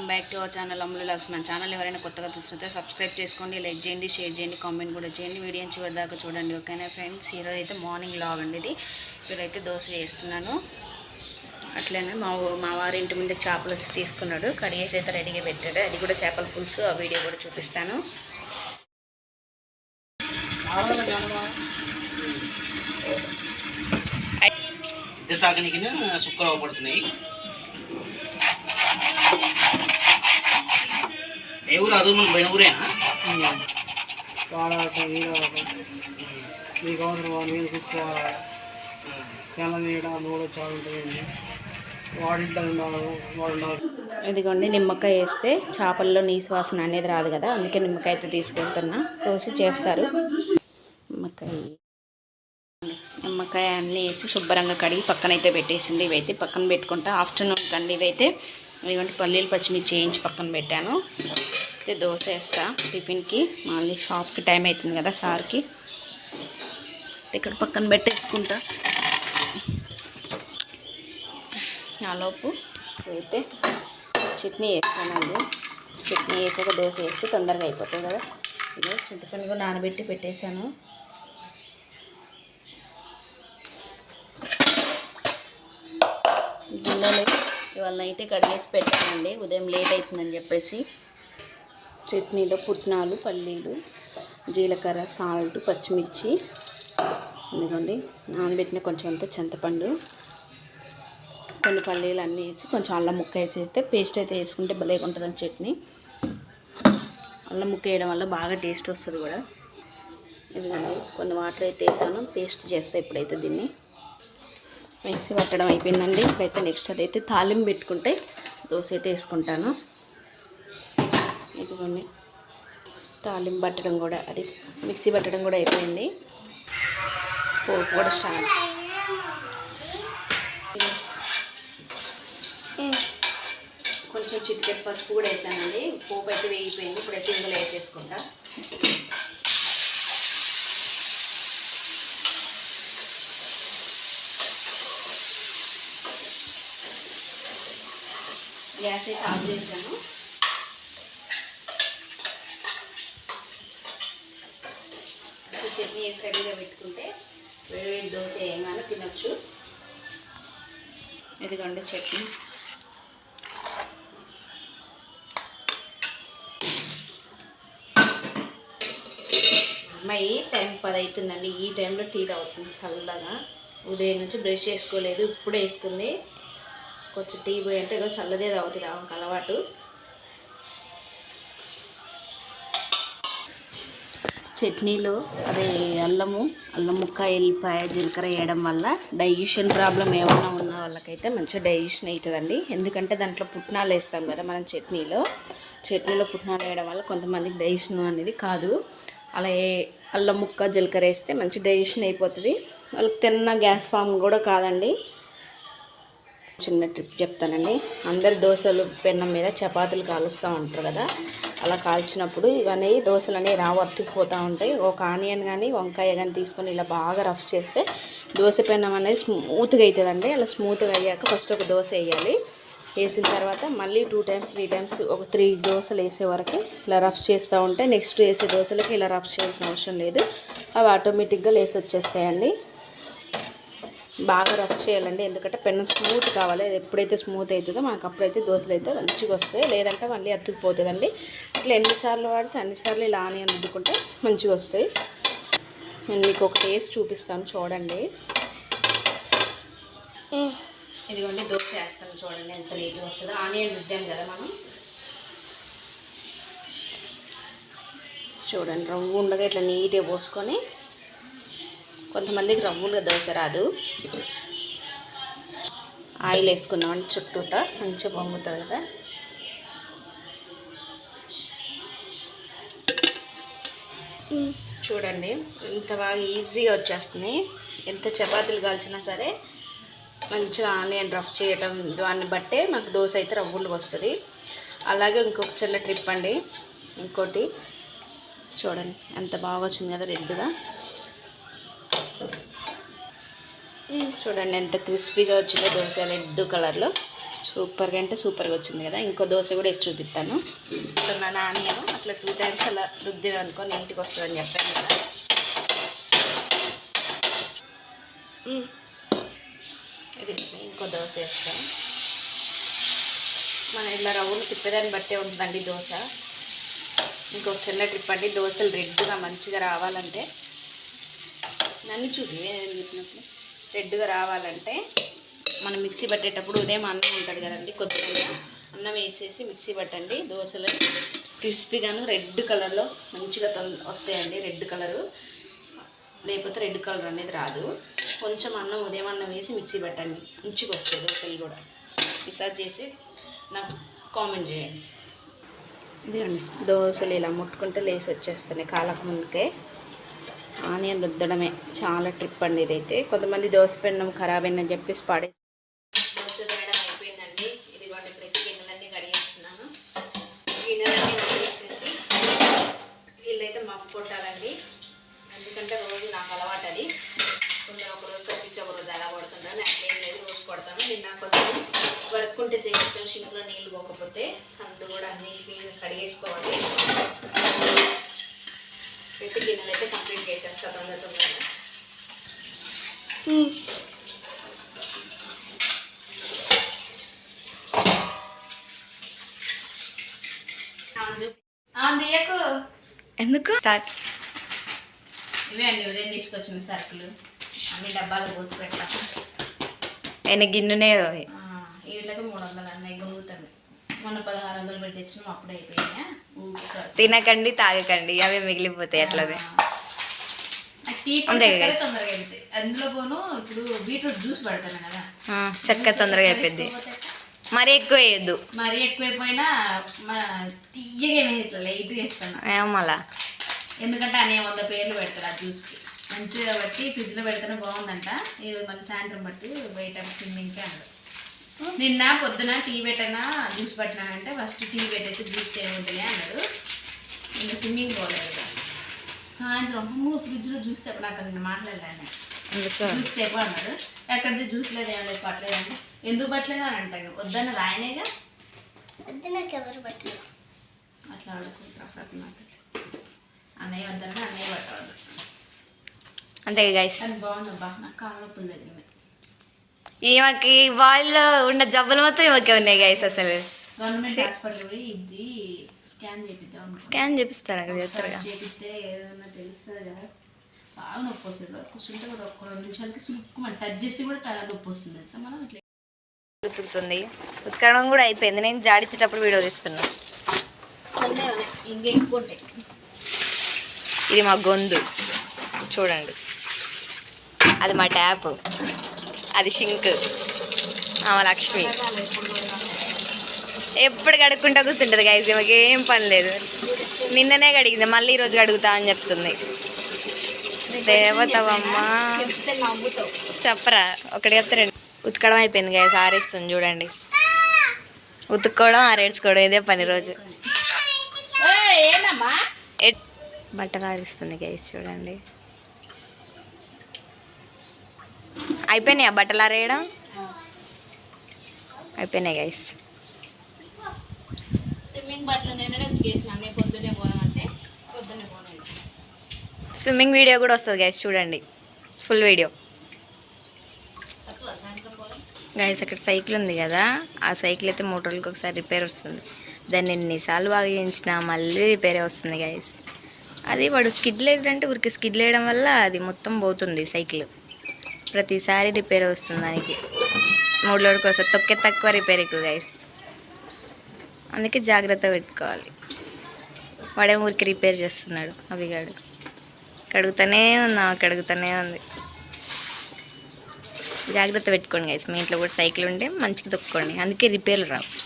Welcome back to our channel Ammulu vlogs. మన channel ఎవరైనా కొత్తగా చూస్తుంటే సబ్స్క్రైబ్ చేసుకోండి లైక్ చేయండి షేర్ చేయండి కామెంట్ కూడా చేయండి. వీడియో చివరి దాకా చూడండి ఓకేనా ఫ్రెండ్స్? ఈరోజు అయితే మార్నింగ్ లాగ్ అండి ఇది. ఇప్పుడైతే దోశ చేస్తున్నాను. అట్లనే మా మా వారి ఇంటి ముందు చేపలు తీసుకున్నాడు. కడిగేసి అయితే రెడీగా పెట్టాడు. అది కూడా చేపల పులుసు. ఆ వీడియో కూడా చూపిస్తాను. ఇద్దరు సుక్కలు అవ్వబడుతున్నాయి ఏ ఊరు? అది మన ఊరేనా? అవసరం వాళ్ళు చూసుకోవాలి తెల్ల నీడ ఇదిగోండి నిమ్మకాయ వేస్తే చేపల్లో నీసు వాసన అనేది రాదు కదా అందుకే నిమ్మకాయ అయితే తీసుకెళ్తున్నా. కోసి చేస్తారు. నిమ్మకాయ. నిమ్మకాయ అన్నీ వేసి శుభ్రంగా కడిగి పక్కన అయితే పెట్టేసిండి ఇవైతే. పక్కన పెట్టుకుంటా. ఆఫ్టర్నూన్ కండి ఇవైతే. ఇదిగోండి పల్లీలు పచ్చిమిర్చి వేయించి పక్కన పెట్టాను. అయితే దోశ వేస్తా టిఫిన్కి. మళ్ళీ షాప్కి టైం అవుతుంది కదా సార్కి. ఇక్కడ పక్కన పెట్టేసుకుంటా. నాలోపు అయితే చట్నీ వేస్తానండి చట్నీ వేసాక దోశ వేస్తే తొందరగా అయిపోతుంది కదా. ఇదే చింతపండు కూడా నానబెట్టి పెట్టేశాను. ఇవాళ నైటే కడిగేసి పెట్టానండి. ఉదయం లేట్ అవుతుందని చెప్పేసి చట్నీలో పుట్నాలు పల్లీలు జీలకర్ర సాల్ట్ పచ్చిమిర్చి ఎందుకండి నానబెట్టిన కొంచెం అంత చింతపండు కొన్ని పల్లీలు అన్నీ వేసి కొంచెం అల్లం ముక్క వేసి అయితే పేస్ట్ అయితే వేసుకుంటే భలేగా ఉంటుందని చట్నీ. అల్లం ముక్క వేయడం వల్ల బాగా టేస్ట్ వస్తుంది కూడా. ఇదిగోండి కొన్ని వాటర్ అయితే వేసాను పేస్ట్ చేస్తా ఇప్పుడైతే దీన్ని. మిక్సీ పట్టడం అయిపోయిందండి. ఇప్పుడైతే నెక్స్ట్ అదైతే తాలింపు పెట్టుకుంటే దోశ అయితే వేసుకుంటాను. ఇదిగోండి. తాలింపు పట్టడం కూడా అది మిక్సీ పట్టడం కూడా అయిపోయింది. పోపు కూడా స్టార్ట్. కొంచెం చిటికెట్ పసుపు కూడా వేసానండి. పోపు అయితే వేగిపోయింది. ఇప్పుడైతే ఇందులో వేసేసుకుంటా. గ్యాస్ అయితే ఆఫ్ చేశాను. చట్నీ వేసి రెడీగా పెట్టుకుంటే వేడి వేడి దోశ వేయగానే తినొచ్చు. ఇదిగోండి చట్నీ. అమ్మాయి టైం పది అవుతుందండి. ఈ టైంలో టీ తాగుతుంది చల్లగా. ఉదయం నుంచి బ్రష్ చేసుకోలేదు ఇప్పుడు వేసుకుంది. కొంచెం టీ పోయి అంటే ఏదో చల్లదే తాగుతుంది ఆమెకు అలవాటు. చట్నీలో అదే అల్లము అల్లం ముక్క ఎల్లిపాయ జీలకర్ర వేయడం వల్ల డైజెషన్ ప్రాబ్లం ఏమైనా ఉన్న వాళ్ళకైతే మంచిగా డైజెషన్ అవుతుందండి ఎందుకంటే దాంట్లో పుట్నాలు వేస్తాం కదా మనం చట్నీలో. చట్నీలో పుట్నాలు వేయడం వల్ల కొంతమందికి డైజెషన్ అనేది కాదు. అలా అల్లం ముక్క జీలకర్ర వేస్తే మంచి డైజెషన్ అయిపోతుంది. వాళ్ళకి తిన్న గ్యాస్ ఫామ్ కూడా కాదండి. చిన్న ట్రిప్ చెప్తానండి. అందరు దోశలు పెన్నం మీద చపాతీలు కాలుస్తూ ఉంటారు కదా. అలా కాల్చినప్పుడు ఇవన్నీ దోశలు అనేవి రావర్తిపోతూ ఉంటాయి. ఒక ఆనియన్ కానీ వంకాయ కానీ తీసుకొని ఇలా బాగా రఫ్ చేస్తే దోశ పెన్నం అనేది స్మూత్గా అవుతుందండి అలా స్మూత్గా అయ్యాక ఫస్ట్ ఒక దోశ వేయాలి. వేసిన తర్వాత మళ్ళీ టూ టైమ్స్ త్రీ టైమ్స్ ఒక త్రీ దోశలు వేసే వరకు ఇలా రఫ్ చేస్తూ ఉంటే నెక్స్ట్ వేసే దోశలకి ఇలా రఫ్ చేయాల్సిన అవసరం లేదు. అవి ఆటోమేటిక్గా లేసి వచ్చేస్తాయండి బాగా రఫ్ చేయాలండి. ఎందుకంటే పెన్ను స్మూత్ కావాలి. అది ఎప్పుడైతే స్మూత్ అవుతుందో మనకు అప్పుడైతే దోశలు అయితే మంచిగా వస్తాయి. లేదంటే మళ్ళీ అతుక్కుపోతుందండి ఇట్లా ఎన్నిసార్లు వాడితే అన్నిసార్లు ఇలా ఆనియన్ రుద్దుకుంటే మంచిగా వస్తాయి. నేను మీకు ఒక టేస్ట్ చూపిస్తాను చూడండి. ఇదిగోండి దోశ వేస్తాను చూడండి ఎంత నీట్గా వస్తుందో. ఆనియన్ రుద్దాను కదా మనం. చూడండి రవ్వు ఉండగా ఇట్లా నీట్గా పోసుకొని కొంతమందికి రవ్వులుగా దోశ రాదు. ఆయిల్ వేసుకుందామండి చుట్టూతా మంచిగా పొంగుతుంది కదా. చూడండి ఇంత బాగా ఈజీగా వచ్చేస్తుంది. ఎంత చపాతీలు కాల్చినా సరే మంచిగా ఆనియన్ రఫ్ చేయటం దాన్ని బట్టే మాకు దోశ అయితే రవ్వులుగా వస్తుంది. అలాగే ఇంకొక చిన్న ట్రిప్ అండి. ఇంకోటి చూడండి ఎంత బాగా వచ్చింది కదా రెడ్గా. చూడండి ఎంత క్రిస్పీగా వచ్చిందో దోశ రెడ్ కలర్లో. సూపర్గా అంటే సూపర్గా వచ్చింది కదా. ఇంకో దోశ కూడా వేసి చూపిస్తాను. ఇప్పుడు నా నాణ్యను అట్లా టూ టైమ్స్ అలా రుద్దిన అనుకో నీట్గా వస్తుందని చెప్పాను కదా. ఇది ఇంకో దోశ వేస్తాను. మన ఇలా రవ్వులు తిప్పేదాన్ని బట్టే ఉంటుందండి దోశ. ఇంకొక చిన్న ట్రిప్ అండి. దోశలు రెడ్గా మంచిగా రావాలంటే. నన్ను చూపి చెప్పినప్పుడు రెడ్గా రావాలంటే మనం మిక్సీ పట్టేటప్పుడు ఉదయం అన్నం ఉంటుంది కదండి కొద్దిగా అన్నం వేసేసి మిక్సీ పట్టండి. దోశలు క్రిస్పీగాను రెడ్ కలర్లో మంచిగా తొం- వస్తాయండి రెడ్ కలరు. లేకపోతే రెడ్ కలర్ అనేది రాదు. కొంచెం అన్నం ఉదయం అన్నం వేసి మిక్సీ పెట్టండి. మంచిగా వస్తాయి దోశలు కూడా. ఈసారి చేసి నాకు కామెంట్ చేయండి. ఇదిగోండి దోశలు ఇలా ముట్టుకుంటే లేసి వచ్చేస్తున్నాయి కాలకు ముందుకే. ఆనియన్ రుద్దడమే. చాలా ట్రిప్ అండి ఇదైతే. కొంతమంది దోశ పెన్నం ఖరాబ్ అయిందని చెప్పేసి పాడేసి దోశ తినడం అయిపోయిందండి. ఇదిగోండి ప్రతి గిన్నెలన్నీ కడిగేస్తున్నాను. గిన్నెలన్నీ కడిగేసేసి వీళ్ళైతే మప్పు కొట్టాలండి. ఎందుకంటే రోజు నాకు అలవాటు అది కొంచెం ఒక రోజు తప్పించి ఒక రోజు అలా కొడుతుంటాను అట్లేం లేదు రోజు కొడతాను. నిన్న కొంచెం వర్క్ ఉంటే చేయొచ్చు షింక్లో నీళ్ళు పోకపోతే అందు కూడా అన్ని క్లీన్ కడిగేసుకోవాలి. ప్రతి గిన్నెలు అయితే కంప్లీట్ చేసేస్తా తొందర తొందరగా. ఎందుకు? స్టార్ట్. ఇవే అండి ఉదయం తీసుకొచ్చిన సరుకులు. అన్ని డబ్బాలు పోసి పెట్టాము ఆయన గిన్నెనే వీటికి మూడు వందలు అన్నీ గుంగుతాడు మొన్న పదహారు వందలు పెట్టి తెచ్చినాం అప్పుడే సరుకు తినకండి తాగకండి. అవే మిగిలిపోతాయి అట్లనే అందులో పోను ఇప్పుడు బీట్రూట్ జ్యూస్ పడతాను కదా. ఆ, చక్కగా తొందరగా అయిపోద్ది మరీ ఎక్కువ వేయద్దు. మరీ ఎక్కువైపోయినా మా తీయగా ఏమైంది ఇట్లా లైట్గా వేస్తాను. ఏమో మళ్ళా ఎందుకంటే అనే వంద పేర్లు పెడతారు ఆ జ్యూస్కి. మంచిగా బట్టి ఫ్రిడ్జ్లో పెడితేనే బాగుందంట. ఈరోజు మళ్ళీ సాయంత్రం బట్టి బయట స్విమ్మింగ్కి అన్నాడు నిన్న పొద్దున టీ పెట్టనా జ్యూస్ పట్టినానంటే ఫస్ట్ టీ పెట్టేసి జ్యూస్ ఏముంటుంది అన్నాడు. నిన్న స్విమ్మింగ్ పోలేదు కదా సాయంత్రం అమ్మో ఫ్రిడ్జ్లో జ్యూస్ తెప్ప నాకు నిన్న మాట్లాడలేను. అందుకు జ్యూస్ తెప్ప అన్నాడు. ఎక్కడిది జ్యూస్ లేదు ఏం లేదు పట్టలేదు అంటే ఎందుకు పట్టలేదు అని అంటాడు. వద్దన్నది ఆయనేగా? అట్లా ఆడుకుంటారు అట్లా మాట్లాడు. అన్నయ్య వద్దన్న అన్నయ్య పట్టవద్దు. అంతే గైస్ అది బాగుందబ్బా నాకు కాళ్ళ తగ్గింది ఈమెకి వాళ్ళలో ఉన్న జబ్బులు మొత్తం ఈమెకి ఉన్నాయి గైస్ అసలు. గవర్నమెంట్ హాస్పిటల్ పోయి ఇది స్కాన్ చేపిద్దాం అనుకున్నా. స్కాన్ చేపిస్తారా చేస్తారుగా చేపిస్తే ఏదన్నా తెలుస్తుంది కదా. బాగా నొప్పి వస్తుంది. కూర్చుంటే కూడా ఒక రెండు నిమిషాలకి సుక్కు మనం టచ్ చేస్తే కూడా నొప్పి వస్తుంది తెలుసా మనం? ఇట్లా ఉతుకుతుంది ఉతకడం కూడా అయిపోయింది. నేను జాడించేటప్పుడు వీడియో తీస్తున్నా. ఉన్నాయి ఉన్నాయి. ఇంకా ఎక్కువ ఉంటాయి ఇది మా గొంతు. చూడండి. అది మా ట్యాప్. అది షింక్ ఆమె లక్ష్మి ఎప్పుడు కడుక్కుంటా కూర్చుంటుంది గైస్ ఈమెకి ఏం పని లేదు. నిన్ననే కడిగింది మళ్ళీ ఈరోజు కడుగుతా అని చెప్తుంది. దేవతవమ్మ. చెప్పరా ఒకటి చెప్తే రెండు. ఉతకడం అయిపోయింది గైస్ ఆరేస్తుంది చూడండి. ఉతుక్కోవడం ఆరేసుకోవడం ఇదే పని రోజు. బట్టలు ఆరిస్తుంది గైస్ చూడండి. అయిపోయినాయా బట్టలు ఆరేయడం? అయిపోయినాయి గైస్ స్విమ్మింగ్ బట్టలు పొద్దున్నే పోదామంటే స్విమ్మింగ్ వీడియో కూడా వస్తుంది గైస్ చూడండి. ఫుల్ వీడియో గైస్ అక్కడ సైకిల్ ఉంది కదా ఆ సైకిల్ అయితే మోటార్లకు ఒకసారి రిపేర్ వస్తుంది. దాన్ని ఎన్నిసార్లు బాగా చేయించినా మళ్ళీ రిపేరే వస్తుంది గైస్ అది వాడు స్కిడ్ లేదంటే ఊరికి స్కిడ్ లేయడం వల్ల అది మొత్తం పోతుంది సైకిల్ ప్రతిసారి రిపేర్ వస్తుంది దానికి. మూడు లోడుకు వస్తుంది తొక్కే తక్కువ రిపేర్ ఎక్కువ గైస్ అందుకే జాగ్రత్త పెట్టుకోవాలి. వాడే ఊరికి రిపేర్ చేస్తున్నాడు అవిగాడు కడుగుతూనే ఉన్నా కడుగుతూనే ఉంది. జాగ్రత్త పెట్టుకోండి గైస్ మీ ఇంట్లో కూడా సైకిల్ ఉంటే మంచిగా తొక్కుకోండి అందుకే రిపేర్లు రావు.